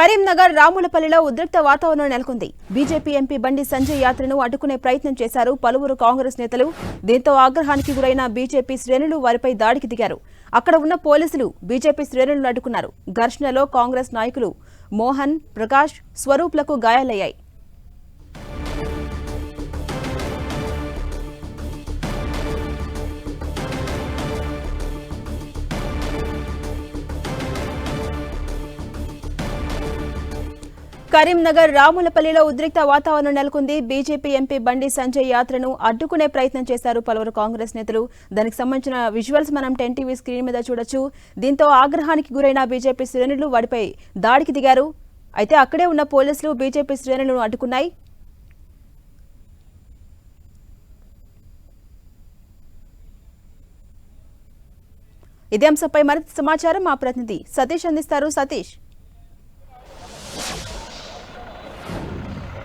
కరీంనగర్ రాములపల్లిలో ఉద్రిక్త వాతావరణం నెలకొంది. బీజేపీ ఎంపీ బండి సంజయ్ యాత్రను అడ్డుకునే ప్రయత్నం చేశారు పలువురు కాంగ్రెస్ నేతలు. దీంతో ఆగ్రహానికి గురైన బీజేపీ శ్రేణులు వారిపై దాడికి దిగారు. అక్కడ ఉన్న పోలీసులు బీజేపీ శ్రేణులను అడ్డుకున్నారు. ఘర్షణలో కాంగ్రెస్ నాయకులు మోహన్ ప్రకాష్ స్వరూప్లకు గాయాలయ్యాయి. కరీంనగర్ రాములపల్లిలో ఉద్రిక్త వాతావరణం నెలకొంది. బీజేపీ ఎంపీ బండి సంజయ్ యాత్రను అడ్డుకునే ప్రయత్నం చేశారు పలువురు కాంగ్రెస్ నేతలు. దానికి సంబంధించిన విజువల్స్ మనం టెన్ టీవీ స్క్రీన్ మీద చూడొచ్చు. దీంతో ఆగ్రహానికి గురైన బీజేపీ శ్రేణులు వాడిపై దాడికి దిగారు. అయితే అక్కడే ఉన్న పోలీసులు బీజేపీ శ్రేణులను అడ్డుకున్నాయి. ఇదే అంశంపై మరింత సమాచారం మా ప్రతినిధి సతీష్ అందిస్తారు. సతీష్.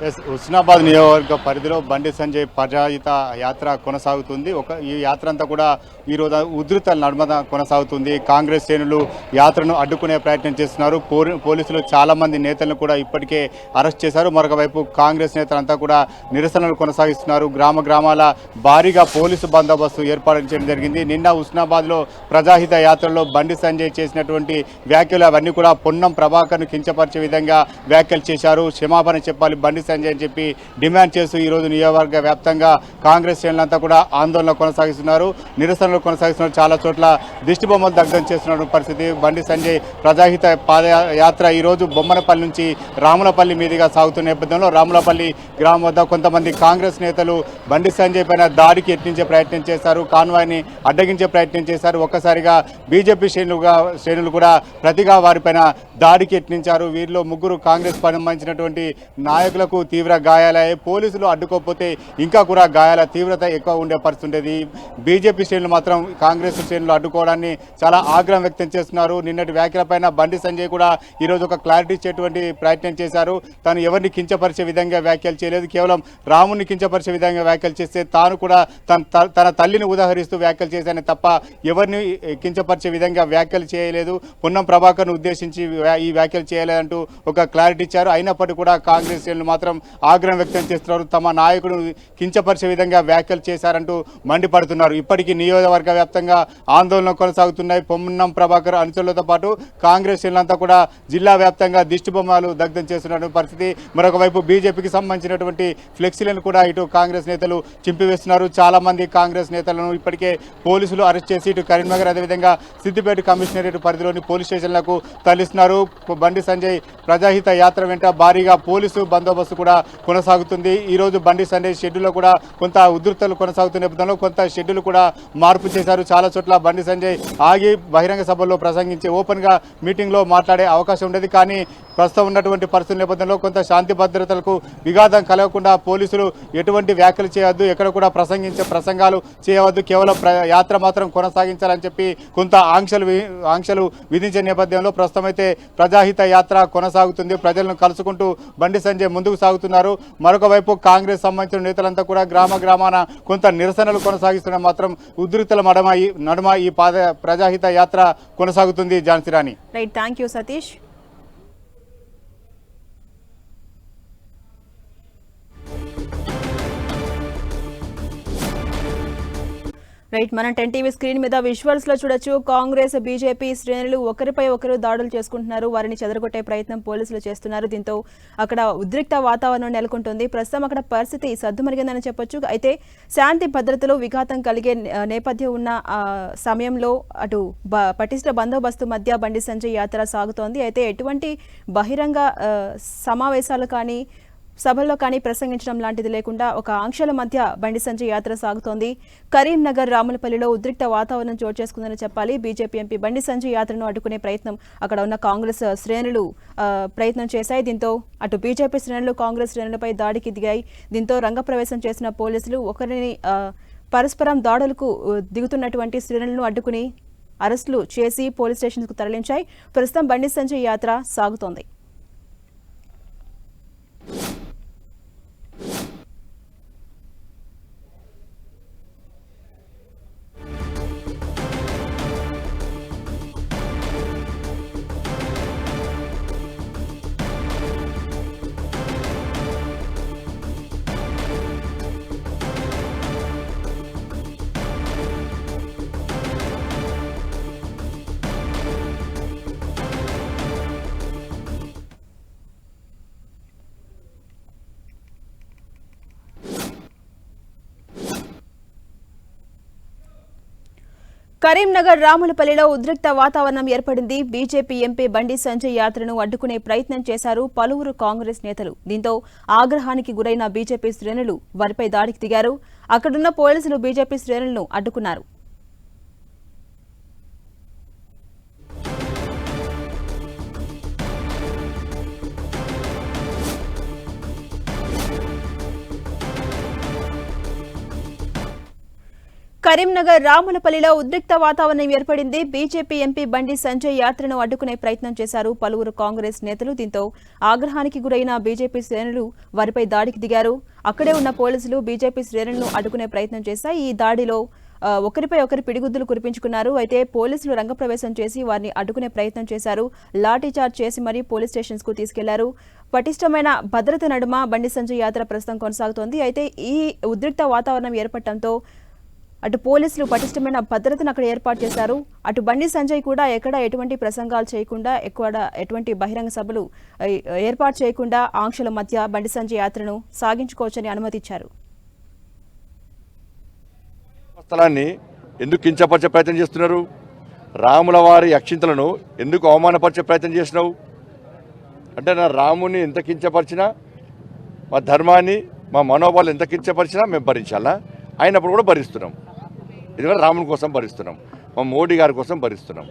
ఎస్ హుస్నాబాద్ నియోజకవర్గ పరిధిలో బండి సంజయ్ ప్రజాహిత యాత్ర కొనసాగుతుంది. ఒక ఈ యాత్ర అంతా కూడా ఈరోజు ఉధృత నడుమద కొనసాగుతుంది. కాంగ్రెస్ శ్రేణులు యాత్రను అడ్డుకునే ప్రయత్నం చేస్తున్నారు. పోలీసులు చాలామంది నేతలను కూడా ఇప్పటికే అరెస్ట్ చేశారు. మరొక వైపు కాంగ్రెస్ నేతలంతా కూడా నిరసనలు కొనసాగిస్తున్నారు. గ్రామ గ్రామాల భారీగా పోలీసు బందోబస్తు ఏర్పాటు చేయడం జరిగింది. నిన్న హుస్నాబాద్లో ప్రజాహిత యాత్రలో బండి సంజయ్ చేసినటువంటి వ్యాఖ్యలు అవన్నీ కూడా పొన్నం ప్రభాకర్ను కించపరిచే విధంగా వ్యాఖ్యలు చేశారు. క్షమాపణ చెప్పాలి. బండి సంజయ్ అని చెప్పి డిమాండ్ చేస్తూ ఈరోజు నియోజకవర్గ వ్యాప్తంగా కాంగ్రెస్ శ్రేణులంతా కూడా ఆందోళన కొనసాగిస్తున్నారు. నిరసనలు కొనసాగిస్తున్నారు. చాలా చోట్ల దిష్టి బొమ్మలు దగ్ధం చేస్తున్న పరిస్థితి. బండి సంజయ్ ప్రజాహిత పాదయాత్ర ఈరోజు బొమ్మనపల్లి నుంచి రాములపల్లి మీదుగా సాగుతున్న నేపథ్యంలో రాములపల్లి గ్రామం వద్ద కొంతమంది కాంగ్రెస్ నేతలు బండి సంజయ్ పైన దాడికి యత్నించే ప్రయత్నం చేశారు. కాన్వాయ్ని అడ్డగించే ప్రయత్నం చేశారు. ఒక్కసారిగా బీజేపీ శ్రేణులుగా శ్రేణులు కూడా ప్రతిగా వారిపైన దాడికి యత్నించారు. వీరిలో ముగ్గురు కాంగ్రెస్ సంబంధించినటువంటి నాయకులకు తీవ్ర గాయాలయ్యాయి. పోలీసులు అడ్డుకోకపోతే ఇంకా కూడా గాయాల తీవ్రత ఎక్కువ ఉండే పరిస్థితి ఉండేది. బీజేపీ శ్రేణులు మాత్రం కాంగ్రెస్ శ్రేణులు అడ్డుకోవడాన్ని చాలా ఆగ్రహం వ్యక్తం చేస్తున్నారు. నిన్నటి వ్యాఖ్యలపైన బండి సంజయ్ కూడా ఈరోజు ఒక క్లారిటీ ఇచ్చేటువంటి ప్రయత్నం చేశారు. తాను ఎవరిని కించపరిచే విధంగా వ్యాఖ్యలు చేయలేదు. కేవలం రాముని కించపరిచే విధంగా వ్యాఖ్యలు చేస్తే తాను కూడా తన తన తల్లిని ఉదాహరిస్తూ వ్యాఖ్యలు చేశానే తప్ప ఎవరిని కించపరిచే విధంగా వ్యాఖ్యలు చేయలేదు. పొన్నం ప్రభాకర్ను ఉద్దేశించి వ్యా- ఈ వ్యాఖ్యలు చేయలేదంటూ ఒక క్లారిటీ ఇచ్చారు. అయినప్పటికీ కూడా కాంగ్రెస్ శ్రేణులు మాత్రం ఆగ్రహం వ్యక్తం చేస్తున్నారు. తమ నాయకుడు కించపరిచే విధంగా వ్యాఖ్యలు చేశారంటూ మండిపడుతున్నారు. ఇప్పటికీ నియోజకవర్గ వ్యాప్తంగా ఆందోళన కొనసాగుతున్నాయి. పొన్నం ప్రభాకర్ అనుచరులతో పాటు కాంగ్రెస్ శ్రేణులంతా కూడా జిల్లా వ్యాప్తంగా దిష్టిబొమ్మలు దగ్ధం చేస్తున్నటువంటి పరిస్థితి. మరొక వైపు బీజేపీకి సంబంధించినటువంటి ఫ్లెక్సీలను కూడా ఇటు కాంగ్రెస్ నేతలు చింపివేస్తున్నారు. చాలా మంది కాంగ్రెస్ నేతలను ఇప్పటికే పోలీసులు అరెస్ట్ చేసి ఇటు కరీంనగర్ అదేవిధంగా సిద్దిపేట కమిషనరేట్ పరిధిలోని పోలీస్ స్టేషన్లకు తరలిస్తున్నారు. బండి సంజయ్ ప్రజాహిత యాత్ర వెంట భారీగా పోలీసు బందోబస్తు కూడా కొనసాగుతుంది. ఈ రోజు బండి సంజయ్ షెడ్యూల్లో కూడా కొంత ఉధృతలు కొనసాగుతున్న నేపథ్యంలో కొంత షెడ్యూల్ కూడా మార్పు చేశారు. చాలా చోట్ల బండి సంజయ్ ఆగి బహిరంగ సభల్లో ప్రసంగించి ఓపెన్గా మీటింగ్లో మాట్లాడే అవకాశం ఉండేది. కానీ ప్రస్తుతం ఉన్నటువంటి పరిస్థితుల నేపథ్యంలో కొంత శాంతి భద్రతలకు విఘాతం కలగకుండా పోలీసులు ఎటువంటి వ్యాఖ్యలు చేయవద్దు ఎక్కడ కూడా ప్రసంగించే ప్రసంగాలు చేయవద్దు. కేవలం ప్ర యాత్ర మాత్రం కొనసాగించాలని చెప్పి కొంత ఆంక్షలు ఆంక్షలు విధించే నేపథ్యంలో ప్రస్తుతం అయితే ప్రజాహిత యాత్ర కొనసాగుతుంది. ప్రజలను కలుసుకుంటూ బండి సంజయ్ ముందుకు సాగుతున్నారు మరొక వైపు కాంగ్రెస్ సంబంధించిన నేతలంతా కూడా గ్రామ గ్రామాన కొంత నిరసనలు కొనసాగిస్తున్న మాత్రం ఉద్రిక్తల మడమ ఈ నడుమ ఈ పాద ప్రజాహిత యాత్ర కొనసాగుతుంది. Jhansi Rani. Right thank you Satish right మనం టెన్ టీవీ స్క్రీన్ మీద విజువల్స్లో చూడొచ్చు. కాంగ్రెస్ బీజేపీ శ్రేణులు ఒకరిపై ఒకరు దాడులు చేసుకుంటున్నారు. వారిని చెదరగొట్టే ప్రయత్నం పోలీసులు చేస్తున్నారు. దీంతో అక్కడ ఉద్రిక్త వాతావరణం నెలకొంటుంది. ప్రస్తుతం అక్కడ పరిస్థితి సద్దుమరిగిందని చెప్పొచ్చు. అయితే శాంతి భద్రతలో విఘాతం కలిగే నేపథ్యం ఉన్న సమయంలో అటు పటిష్ట బందోబస్తు మధ్య బండి సంజయ్ యాత్ర సాగుతోంది. అయితే ఎటువంటి బహిరంగ సమావేశాలు కానీ సభల్లో కానీ ప్రసంగించడం లాంటిది లేకుండా ఒక ఆంక్షల మధ్య బండి సంజయ్ యాత్ర సాగుతోంది. కరీంనగర్ రాములపల్లిలో ఉద్రిక్త వాతావరణం చోటు చేసుకుందని చెప్పాలి. బీజేపీ ఎంపీ బండి సంజయ్ యాత్రను అడ్డుకునే ప్రయత్నం అక్కడ ఉన్న కాంగ్రెస్ శ్రేణులు ప్రయత్నం చేశాయి. దీంతో అటు బీజేపీ శ్రేణులు కాంగ్రెస్ శ్రేణులపై దాడికి దిగాయి. దీంతో రంగప్రవేశం చేసిన పోలీసులు ఒకరిని పరస్పరం దాడులకు దిగుతున్నటువంటి శ్రేణులను అడ్డుకుని అరెస్టులు చేసి పోలీస్ స్టేషన్కు తరలించాయి. ప్రస్తుతం బండి సంజయ్ యాత్ర సాగుతోంది. కరీంనగర్ రాములపల్లిలో ఉద్రిక్త వాతావరణం ఏర్పడింది. బీజేపీ ఎంపీ బండి సంజయ్ యాత్రను అడ్డుకునే ప్రయత్నం చేశారు పలువురు కాంగ్రెస్ నేతలు. దీంతో ఆగ్రహానికి గురైన బీజేపీ శ్రేణులు వారిపై దాడికి దిగారు. అక్కడున్న పోలీసులు బీజేపీ శ్రేణులను అడ్డుకున్నారు. కరీంనగర్ రాములపల్లిలో ఉద్రిక్త వాతావరణం ఏర్పడింది. బీజేపీ ఎంపీ బండి సంజయ్ యాత్రను అడ్డుకునే ప్రయత్నం చేశారు. పలువురు కాంగ్రెస్ నేతలు దీంతో ఆగ్రహానికి గురైన బీజేపీ శ్రేణులు వారిపై దాడికి దిగారు. అక్కడే ఉన్న పోలీసులు బీజేపీ శ్రేణులను అడ్డుకునే ప్రయత్నం చేశాయి. ఈ దాడిలో ఒకరిపై ఒకరు పిడిగుద్దులు కురిపించుకున్నారు. అయితే పోలీసులు రంగప్రవేశం చేసి వారిని అడ్డుకునే ప్రయత్నం చేశారు. లాఠీచార్జ్ చేసి మరీ పోలీస్ స్టేషన్స్కు తీసుకెళ్ళారు. పటిష్టమైన భద్రత నడుమ బండి సంజయ్ యాత్ర ప్రస్తుతం కొనసాగుతోంది. అయితే ఈ ఉద్రిక్త వాతావరణం ఏర్పడటంతో అటు పోలీసులు పటిష్టమైన భద్రతను అక్కడ ఏర్పాటు చేశారు. అటు బండి సంజయ్ కూడా ఎక్కడ ఎటువంటి ప్రసంగాలు చేయకుండా ఎక్కడ ఎటువంటి బహిరంగ సభలు ఏర్పాటు చేయకుండా ఆంక్షల మధ్య బండి సంజయ్ యాత్రను సాగించుకోవచ్చని అనుమతిచ్చారు. స్థలాన్ని ఎందుకు కించపరిచే ప్రయత్నం చేస్తున్నారు? రాముల వారి అక్షింతలను ఎందుకు అవమానపరిచే ప్రయత్నం చేసినావు? అంటే నా రాముని ఎంత కించపరిచినా మా ధర్మాన్ని మా మనోభావాలు ఎంత కించపరిచినా మేము భరించాలా? అయినప్పుడు కూడా భరిస్తున్నాం. ఎందుకంటే రాముని కోసం భరిస్తున్నాం. మా మోడీ గారి కోసం భరిస్తున్నాం.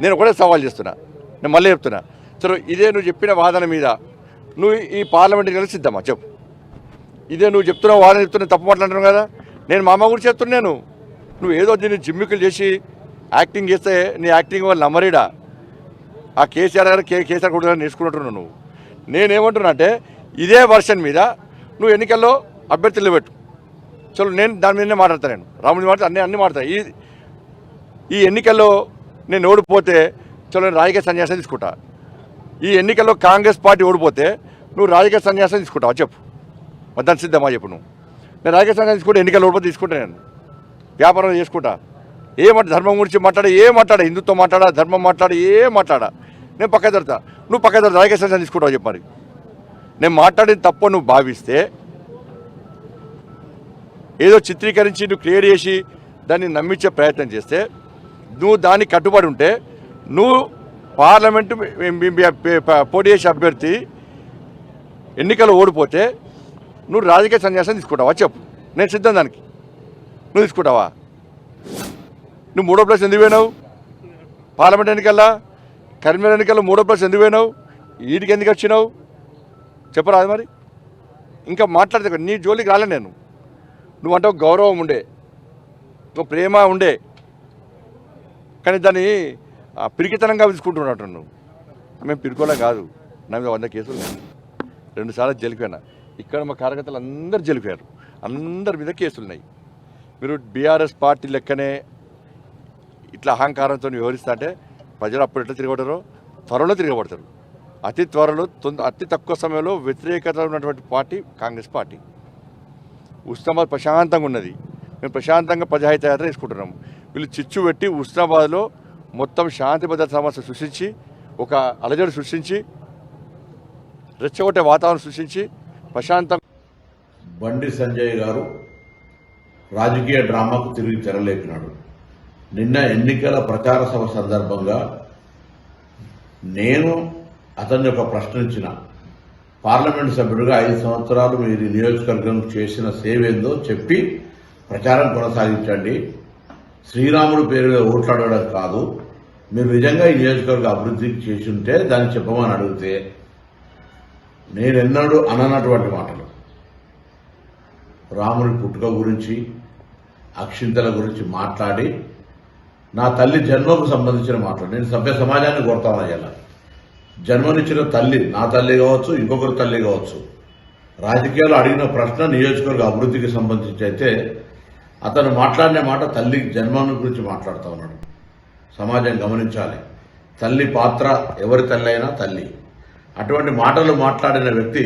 నేను ఒకటే సవాల్ చేస్తున్నా. నేను మళ్ళీ చెప్తున్నా. సరే ఇదే నువ్వు చెప్పిన వాదన మీద నువ్వు ఈ పార్లమెంట్కి వెళ్ళి సిద్ధమా చెప్పు. ఇదే నువ్వు చెప్తున్నావు వాదన చెప్తున్నా తప్పు మాట్లాడుతున్నావు కదా? నేను మా అమ్మ గురించి చెప్తున్నాను. నువ్వు ఏదో దీన్ని జిమ్మికులు చేసి యాక్టింగ్ చేస్తే నీ యాక్టింగ్ వాళ్ళు నమ్మరీడా? ఆ కేసీఆర్ గారు కే కేసీఆర్ కూడా నేర్చుకుంటున్నావు నువ్వు. నేనేమంటున్నా అంటే ఇదే వర్షన్ మీద నువ్వు ఎన్నికల్లో అభ్యర్థులు పెట్టు చలో నేను దాని మీదనే మాట్లాడతాను నేను. రాముడి మాట అన్ని అన్ని మాట్లాడతాను ఈ ఈ ఎన్నికల్లో నేను ఓడిపోతే చలో నేను రాజకీయ సన్యాసం తీసుకుంటా. ఈ ఎన్నికల్లో కాంగ్రెస్ పార్టీ ఓడిపోతే నువ్వు రాజకీయ సన్యాసం తీసుకుంటావు చెప్పు. మరి దాని సిద్ధమా చెప్పు నువ్వు. నేను రాజకీయ సన్యాసం తీసుకుంటే ఎన్నికల్లో ఓడిపోతే తీసుకుంటా నేను. వ్యాపారం చేసుకుంటా. ఏమంట ధర్మం గురించి మాట్లాడ ఏం మాట్లాడా హిందుత్వం మాట్లాడా ధర్మం మాట్లాడా ఏం మాట్లాడా. నేను పక్క దొరుకుతా నువ్వు పక్క దొరుకుతా రాజకీయ సన్యాసం తీసుకుంటావు చెప్పారు నేను మాట్లాడిన తప్పు నువ్వు భావిస్తే ఏదో చిత్రీకరించి నువ్వు క్లియర్ చేసి దాన్ని నమ్మించే ప్రయత్నం చేస్తే నువ్వు దానికి కట్టుబడి ఉంటే నువ్వు పార్లమెంటు పోటీ చేసే అభ్యర్థి ఎన్నికలు ఓడిపోతే నువ్వు రాజకీయ సన్యాసం తీసుకుంటావా? చెప్పు. నేను సిద్ధం దానికి. నువ్వు తీసుకుంటావా? నువ్వు మూడో ప్లేస్ ఎందుకు పోయినావు? పార్లమెంట్ ఎన్నికల్లో? కరీంనగర్ ఎన్నికల్లో మూడో ప్లేస్ ఎందుకు పోయినావు? వీటికి ఎందుకు వచ్చినావు? చెప్పరాదు మరి? ఇంకా మాట్లాడితే నీ జోలికి రాలే నేను. నువ్వంటే ఒక గౌరవం ఉండే ఒక ప్రేమ ఉండే. కానీ దాన్ని పిరికితనంగా తీసుకుంటున్నట్టు నువ్వు. మేము పిరుకోలే కాదు. నా మీద వంద కేసులు రెండుసార్లు రెండు సార్లు ఇక్కడ మా కార్యకర్తలు అందరు జైలుపోయారు అందరి మీద కేసులు ఉన్నాయి. మీరు బీఆర్ఎస్ పార్టీ లెక్కనే ఇట్లా అహంకారంతో వ్యవహరిస్తా అంటే ప్రజలు అప్పుడు ఎట్లా తిరగబడతారో? త్వరలో తిరగబడతారు. అతి త్వరలో అతి తక్కువ సమయంలో వ్యతిరేకత ఉన్నటువంటి పార్టీ కాంగ్రెస్ పార్టీ. ఉస్నాబాద్ ప్రశాంతంగా ఉన్నది మేము ప్రశాంతంగా ప్రజాహిత యాత్ర తీసుకుంటున్నాము వీళ్ళు చిచ్చు పెట్టి ఉస్నాబాద్లో మొత్తం శాంతి భద్రత సమస్య సృష్టించి ఒక అలజడి సృష్టించి రెచ్చగొట్టే వాతావరణం సృష్టించి ప్రశాంతం బండి సంజయ్ గారు రాజకీయ డ్రామాకు తిరిగి తెరలేపినాడు. నిన్న ఎన్నికల ప్రచార సభ సందర్భంగా నేను అతన్ని ఒక ప్రశ్నించిన. పార్లమెంట్ సభ్యుడిగా ఐదు సంవత్సరాలు మీరు నియోజకవర్గం చేసిన సేవేందో చెప్పి ప్రచారం కొనసాగించండి. శ్రీరాముడు పేరు మీద ఓట్లాడడం కాదు. మీరు నిజంగా ఈ నియోజకవర్గ అభివృద్ధికి చేసి ఉంటే దాన్ని చెప్పమని అడిగితే నేనెన్నడూ అననటువంటి మాటలు. రాముని పుట్టుక గురించి అక్షింతల గురించి మాట్లాడి నా తల్లి జన్మకు సంబంధించిన మాటలు. నేను సభ్య సమాజాన్ని కోరుతాను అయ్యాల జన్మనిచ్చిన తల్లి నా తల్లి కావచ్చు ఇంకొకరి తల్లి కావచ్చు రాజకీయాలు అడిగిన ప్రశ్న నియోజకవర్గ అభివృద్ధికి సంబంధించి అయితే అతను మాట్లాడిన మాట తల్లి జన్మను గురించి మాట్లాడుతూ ఉన్నాడు. సమాజం గమనించాలి. తల్లి పాత్ర ఎవరి తల్లి అయినా తల్లి. అటువంటి మాటలు మాట్లాడిన వ్యక్తి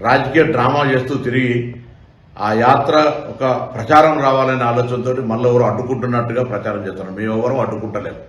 రాజకీయ డ్రామా చేస్తూ తిరిగి ఆ యాత్ర ఒక ప్రచారం రావాలనే ఆలోచనతో మళ్ళీ ఎవరు అడ్డుకుంటున్నట్టుగా ప్రచారం చేస్తున్నారు. మేము ఎవరు అడ్డుకుంటలేము.